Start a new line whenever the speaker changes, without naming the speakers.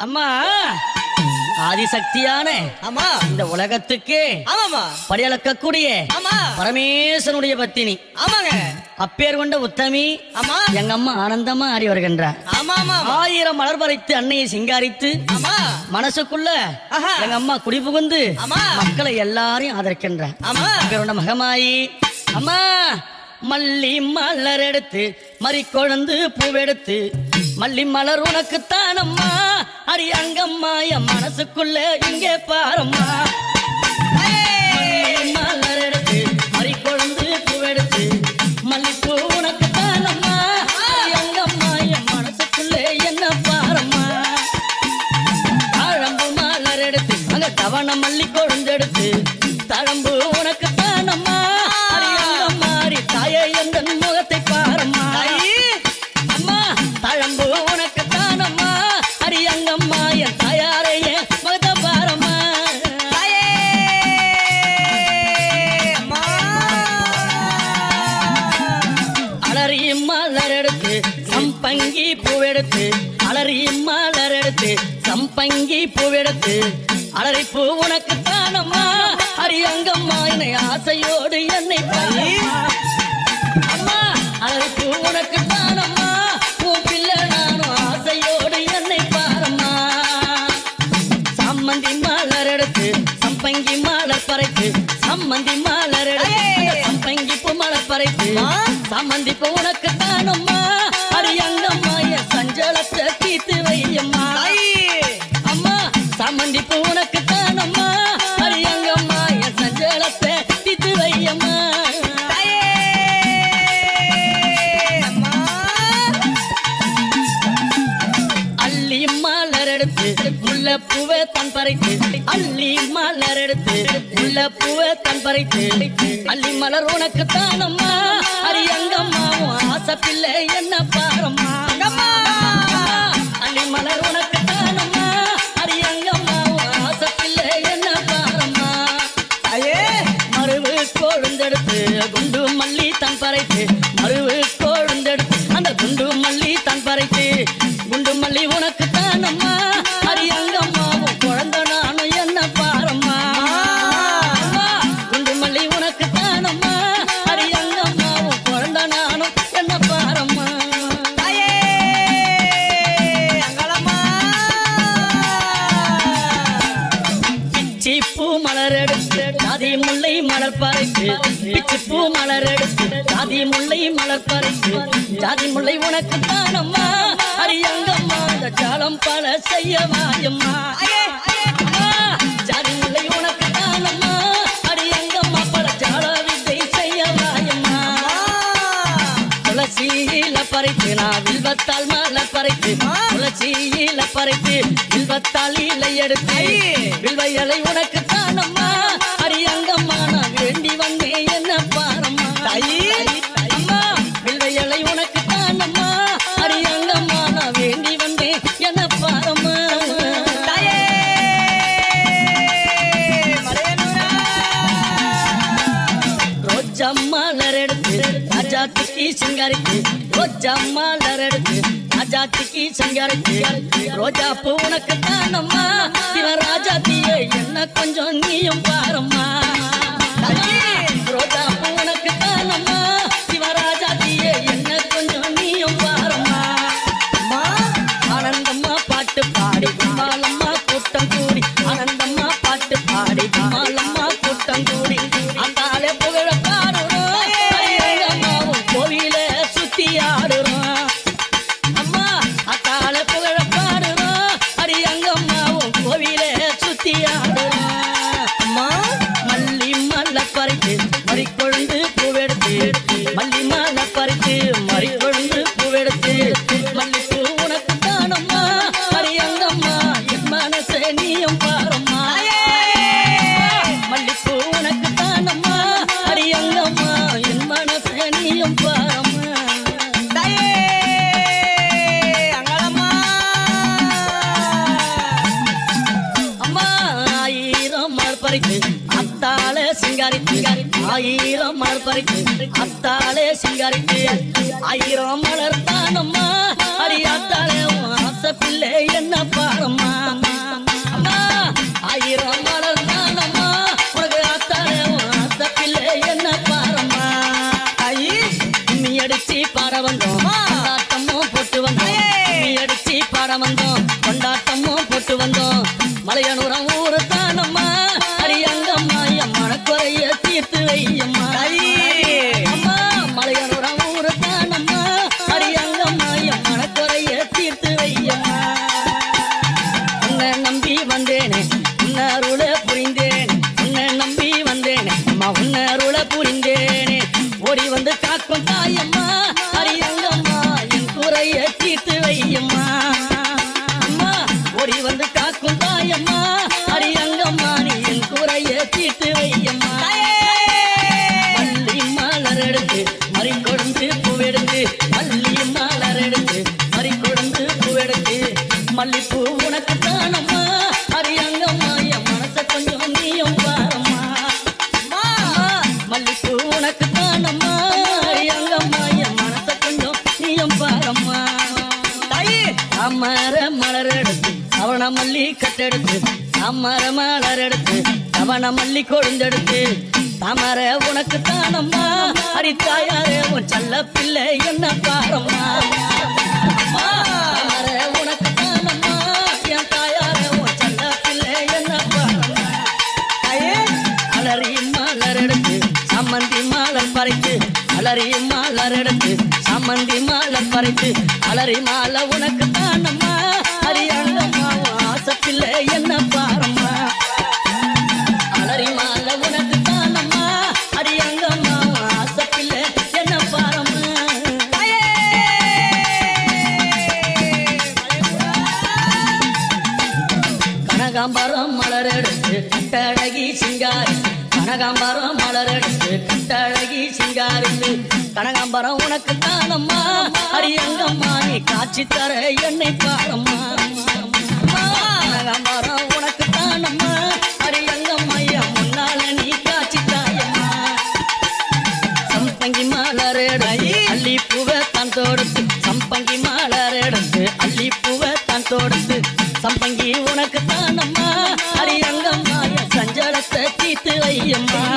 அம்மா! ஆதிசக்தியான
ஆமா
இந்த உலகத்துக்கு
ஆமாமா
படியளக்கக்கூடிய
ஆமா!
பரமேசனுடைய பத்தினி.
ஆமாங்க!
அப்பேர் கொண்ட உத்தமி
ஆமா!
எங்க அம்மா ஆனந்தமா ஆடி வருகின்றார்.
ஆமா ஆமா ஆமா.
ஆயிரம் மலர் பறித்து அன்னையை சிங்காரித்து
ஆமா!
மனசுக்குள்ள. எங்க அம்மா குடி புகுந்து. மக்களை எல்லாரையும் ஆதரிக்கின்றார்.
ஆமா!
அப்பேர் கொண்ட மகமாயி அம்மா! மல்லி மலர் எடுத்து மறி கொழுந்து பூவெடுத்து மல்லி மலர் உனக்கு தானம்மா அடி அங்கம்மா என் மனசுக்குள்ள இங்கே பாரம்மா. மல்லி மலர் எடுத்து மறி கொழுந்து பூவெடுத்து மல்லிப்பூ உனக்கு தானம்மா அடி அங்கம்மா என் மனசுக்குள்ள என்ன பாரம்மா? தாழம்பு மலர் எடுத்து அங்க தவண மல்லி கொழுந்தெடுத்து தழம்பு உனக்கு பூவெடுத்து அலறி பூ உனக்கு தானம்மா? அரியங்கம்மா என்னை ஆசையோடு என்னை. அம்மா அலறி பூ உனக்கு தானம்மா? உன் பிள்ளை நானும் ஆசையோடு என்னை பாரம்மா. சம்மந்தி மலர் எடுத்து சம்பங்கி மலர் பறைத்து சம்மந்தி மலர் எடுத்து சம்பங்கி பூ மலர் பறைத்து சம்மந்தி பூ உனக்கு தானம்மா? பறித்து அள்ளி மலர் எடுத்து உள்ள பூவை தன் பறித்து அள்ளி மலர் உனக்கு தானம்மா அரி எங்கம்மாவும் ஆசை பிள்ளை என்ன பாரம்மா? அள்ளி மலர் உனக்கு தானம்மா அரியங்கம்மா உன் ஆசை பிள்ளை என்ன பாரம்மா?
தாயே
மருவு கொழுந்தெடுத்து குண்டு மல்லி தன் பறைத்து மருவு கொழுந்தெடுத்து அந்த குண்டு மல்லி தன் பறைத்து குண்டு மல்லி உனக்கு பறித்து பிச்சி பூ மலர் எடுத்து ஜாதி முல்லை மலர் பறித்து ஜாதி முல்லை உனக்கு தானம்மா அரியங்கம்மா அந்த ஜாலம் பல செய்ய வாயம்மா. ஜாதி முல்லை உனக்கு தானம்மா அரியங்கம்மா பல ஜால வித்தை செய்ய வாயம்மா. துளசியில பறித்து நான் வில்வத்தால் மலர் பறித்து துளசியில பறித்து வில்வத்தால் இலை எடுத்து வில்வ இலை உனக்கு மலர் எடுத்து ராஜாத்துக்கு சிங்காரிக்கு ரோஜா மலர் எடுத்து ராஜாத்துக்கு சிங்காரிக்கு ரோஜா பூ உனக்கு தானம்மா ராஜாத்திய என்ன கொஞ்சம் நீயும் பாரம்மா. ரோஜா பூ உனக்கு தானம்மா மல்ல
பறிச்சு அத்தாலே
சிங்காரிச்சு ஆயிரம் மலர்த்தானம்மா அடி அத்தாலே ஆசை பிள்ளை என்ன பாரம்மா? ஆயிரம் மலர்த்தானம்மா உனக்கு அத்தாலே ஆசை பிள்ளை என்ன பாரம்மா? ஐ நீ அடிச்சு பாட வந்தோம். கொண்டாட்டமும் போட்டு வந்தோம். நீ அடிச்சு பாட வந்தோம். கொண்டாட்டமும் போட்டு வந்தோம். மலையனுரம் தீர்த்து வையம்மா. அம்மா ஓடி வந்து காக்கும் தாயம்மா. அரியங்கம்மா நீ என் குறைய தீர்த்து வையம்மா. மல்லி மலர் எடுத்து மறி கொழுந்து பூவெடுத்து மல்லி மலர் எடுத்து மறி கொழுந்து பூவெடுத்து மல்லிப்பூ அம்மர மலர் எடுத்து அவன மல்லி கட்டெடுத்து அம்மர மலர் எடுத்து அவன மல்லி கொழுந்தெடுத்து. தாமர உனக்கு தானம்மா அடித்தாயாரே உன் செல்ல பிள்ளை என்ன பாரம்மா அம்மா, தாமர சம்மந்தி மாலர் பறித்து அலறி மாலை உனக்கு தானம்மா? அரியங்கம்மா உன் ஆசப்பில்லை என்ன பாரம்மா? அலறி மாலை உனக்கு தானம்மா? அரியங்கம்மா ஆசப்பில்லை என்ன பாரம்மா? கனகாம்பரம் மலர் எடுத்து கட்டழகி சிங்காரி கனகாம்பரம் மலரடித்து எடுத்து கட்டழகி சிங்காரித்து. கனகாம்பரம் உனக்கு தானம்மா அரியங்கம்மா நீ காட்சி தர என்னை பாரம்மா. கனகாம்பரம் உனக்கு தானம்மா அரியங்கம்மா என் முன்னால நீ காட்சி தாயம்மா. சம்பங்கி மலரடி அள்ளி பூவை தான் தோடுத்து. சம்பங்கி மலர் அள்ளி பூவை தான் தோடுத்து. சம்பங்கி உனக்கு தானம்மா தீத்து வையம்மா